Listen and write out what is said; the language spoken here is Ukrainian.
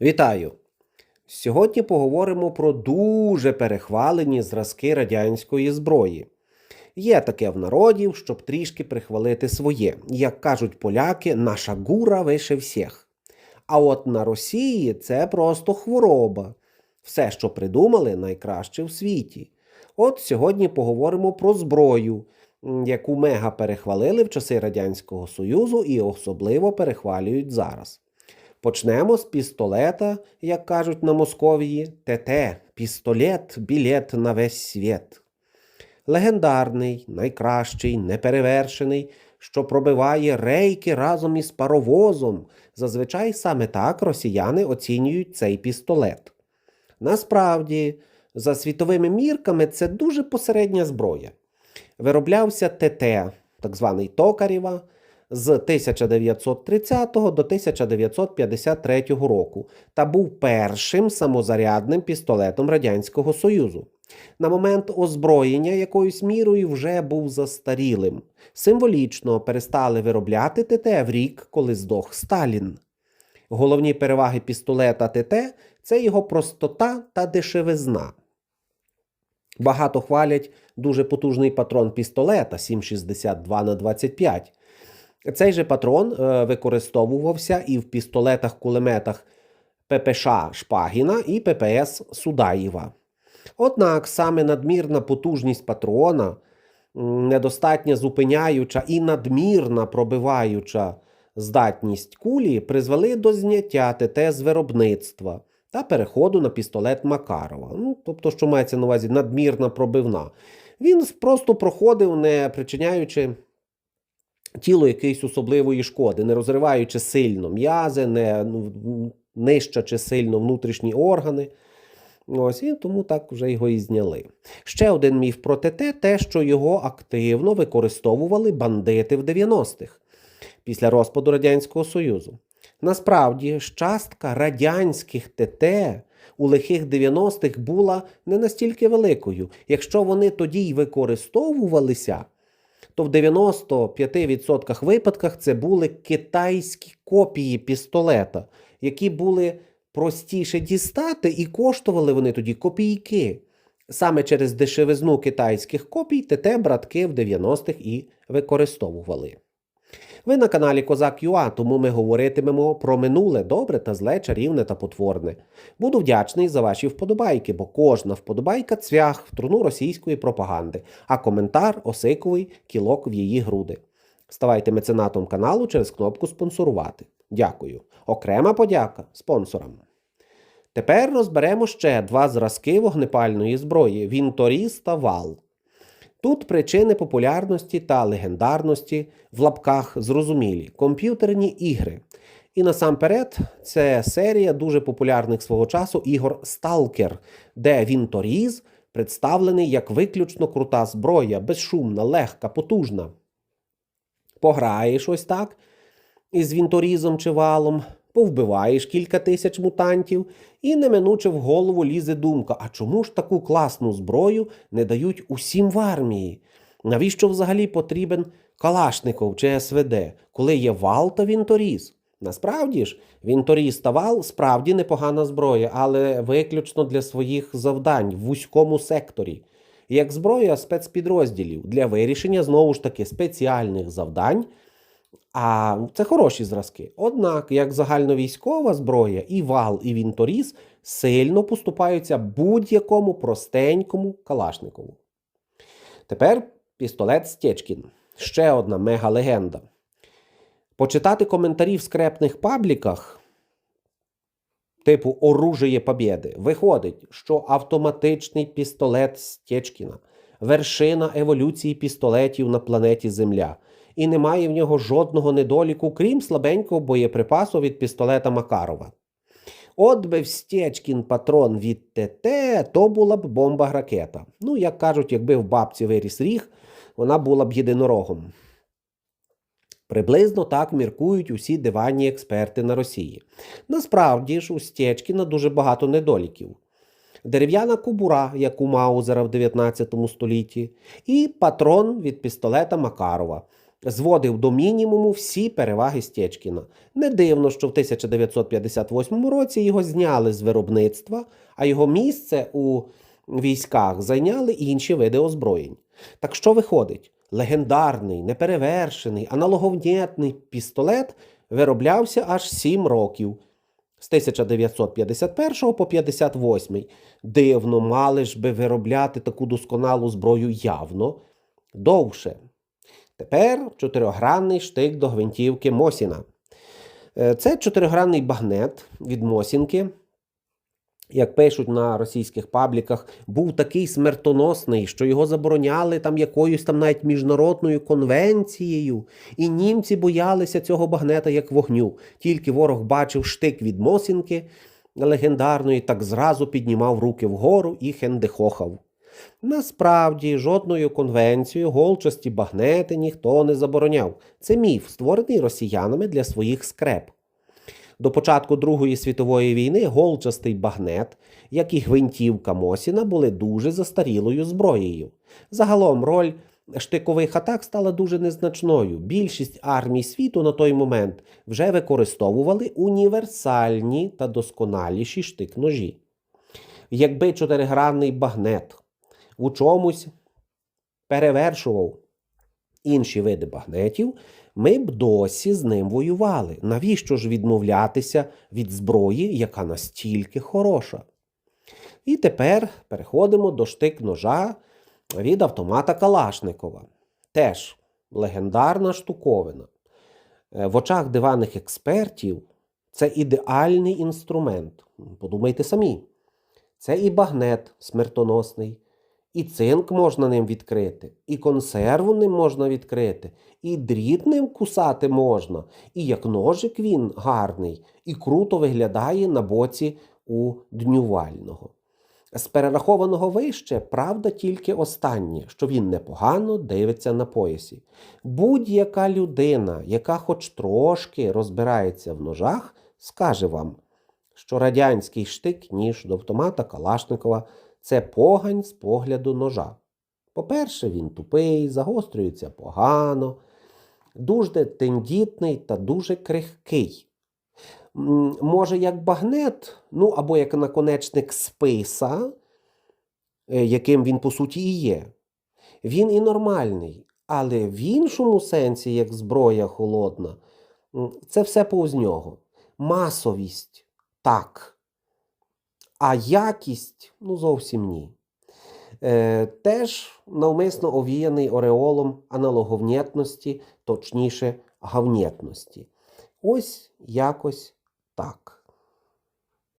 Вітаю! Сьогодні поговоримо про дуже перехвалені зразки радянської зброї. Є таке в народів, щоб трішки прихвалити своє. Як кажуть поляки, наша гура вище всіх. А от на Росії це просто хвороба. Все, що придумали, найкраще в світі. От сьогодні поговоримо про зброю, яку мега перехвалили в часи Радянського Союзу і особливо перехвалюють зараз. Почнемо з пістолета, як кажуть на Московії, ТТ пістолет, білет на весь світ. Легендарний, найкращий, неперевершений, що пробиває рейки разом із паровозом. Зазвичай саме так росіяни оцінюють цей пістолет. Насправді, за світовими мірками, це дуже посередня зброя. Вироблявся ТТ, так званий Токарєва, з 1930 до 1953 року та був першим самозарядним пістолетом Радянського Союзу. На момент озброєння якоюсь мірою вже був застарілим. Символічно перестали виробляти ТТ в рік, коли здох Сталін. Головні переваги пістолета ТТ це його простота та дешевизна. Багато хвалять дуже потужний патрон пістолета 7,62 на 25. Цей же патрон е, використовувався і в пістолетах-кулеметах ППШ Шпагіна і ППС Судаєва. Однак саме надмірна потужність патрона, недостатня зупиняюча і надмірна пробиваюча здатність кулі призвели до зняття ТТ з виробництва та переходу на пістолет Макарова. Ну, тобто, що мається на увазі надмірна пробивна. Він просто проходив, не причиняючи тілу якоїсь особливої шкоди, не розриваючи сильно м'язи, не ну, нищачи сильно внутрішні органи. Ось і тому так вже його і зняли. Ще один міф про ТТ те, що його активно використовували бандити в 90-х після розпаду Радянського Союзу. Насправді, частка радянських ТТ у лихих 90-х була не настільки великою. Якщо вони тоді й використовувалися, то в 95% випадках це були китайські копії пістолета, які були простіше дістати, і коштували вони тоді копійки. Саме через дешевизну китайських копій ТТ братки в 90-х і використовували. Ви на каналі Козак Юа, тому ми говоритимемо про минуле добре та зле, чарівне та потворне. Буду вдячний за ваші вподобайки, бо кожна вподобайка цвях в труну російської пропаганди, а коментар осиковий кілок в її груди. Ставайте меценатом каналу через кнопку спонсорувати. Дякую. Окрема подяка спонсорам. Тепер розберемо ще два зразки вогнепальної зброї Вінторіс та Вал. Тут причини популярності та легендарності в лапках зрозумілі комп'ютерні ігри. І насамперед, це серія дуже популярних свого часу ігор Сталкер, де Вінторіз представлений як виключно крута зброя, безшумна, легка, потужна. Пограєш ось так із Вінторізом чи валом, повбиваєш кілька тисяч мутантів, і неминуче в голову лізе думка: а чому ж таку класну зброю не дають усім в армії? Навіщо взагалі потрібен Калашников чи СВД, коли є вал та Вінторіз? Насправді ж, Вінторіз та вал справді непогана зброя, але виключно для своїх завдань в вузькому секторі. Як зброя спецпідрозділів для вирішення знову ж таки спеціальних завдань. А це хороші зразки. Однак, як загальновійськова зброя, і вал, і вінторіз сильно поступаються будь-якому простенькому калашникову. Тепер пістолет Стечкін. Ще одна мега-легенда. Почитати коментарі в скрепних пабліках, типу Оружие Побєди, виходить, що автоматичний пістолет Стечкіна вершина еволюції пістолетів на планеті Земля і немає в нього жодного недоліку, крім слабенького боєприпасу від пістолета Макарова. От би в Стечкін патрон від ТТ, то була б бомба ракета. Ну, як кажуть, якби в бабці виріс ріг, вона була б єдинорогом. Приблизно так міркують усі диванні експерти на Росії. Насправді ж, у Стечкіна дуже багато недоліків. Дерев'яна кубура, як у Маузера в 19 столітті, і патрон від пістолета Макарова. Зводив до мінімуму всі переваги Стєчкіна. Не дивно, що в 1958 році його зняли з виробництва, а його місце у військах зайняли інші види озброєнь. Так що виходить? Легендарний, неперевершений, аналоговнєтний пістолет вироблявся аж 7 років. З 1951 по 58. Дивно, мали ж би виробляти таку досконалу зброю явно довше. Тепер чотирьохгранний штик до гвинтівки Мосіна. Е, Це чотиригранний багнет від Мосінки. Як пишуть на російських пабліках, був такий смертоносний, що його забороняли там якоюсь там навіть міжнародною конвенцією, і німці боялися цього багнета як вогню. Тільки ворог бачив штик від Мосінки легендарної, так зразу піднімав руки вгору і хендехохав. Насправді, жодною конвенцією голчасті багнети ніхто не забороняв. Це міф, створений росіянами для своїх скреп. До початку Другої світової війни голчастий багнет, як і гвинтівка Мосіна, були дуже застарілою зброєю. Загалом роль штикових атак стала дуже незначною. Більшість армій світу на той момент вже використовували універсальні та досконаліші штик-ножі. Якби чотиригранний багнет у чомусь перевершував інші види багнетів, ми б досі з ним воювали. Навіщо ж відмовлятися від зброї, яка настільки хороша? І тепер переходимо до штик-ножа від автомата Калашникова. Теж легендарна штуковина. Е, В очах диваних експертів це ідеальний інструмент. Подумайте самі. Це і багнет смертоносний, і цинк можна ним відкрити, і консерву ним можна відкрити, і дріт ним кусати можна, і як ножик він гарний, і круто виглядає на боці у днювального. З перерахованого вище, правда, тільки останнє, що він непогано дивиться на поясі. Будь-яка людина, яка хоч трошки розбирається в ножах, скаже вам, що радянський штик ніж до автомата Калашникова це погань з погляду ножа. По-перше, він тупий, загострюється погано, дуже тендітний та дуже крихкий. Може, як багнет, ну або як наконечник списа, е, яким він по суті і є. Він і нормальний, але в іншому сенсі, як зброя холодна, це все повз нього. Масовість так. А якість ну зовсім ні. Е, теж навмисно овіяний ореолом аналоговнєтності, точніше гавнєтності. Ось якось так.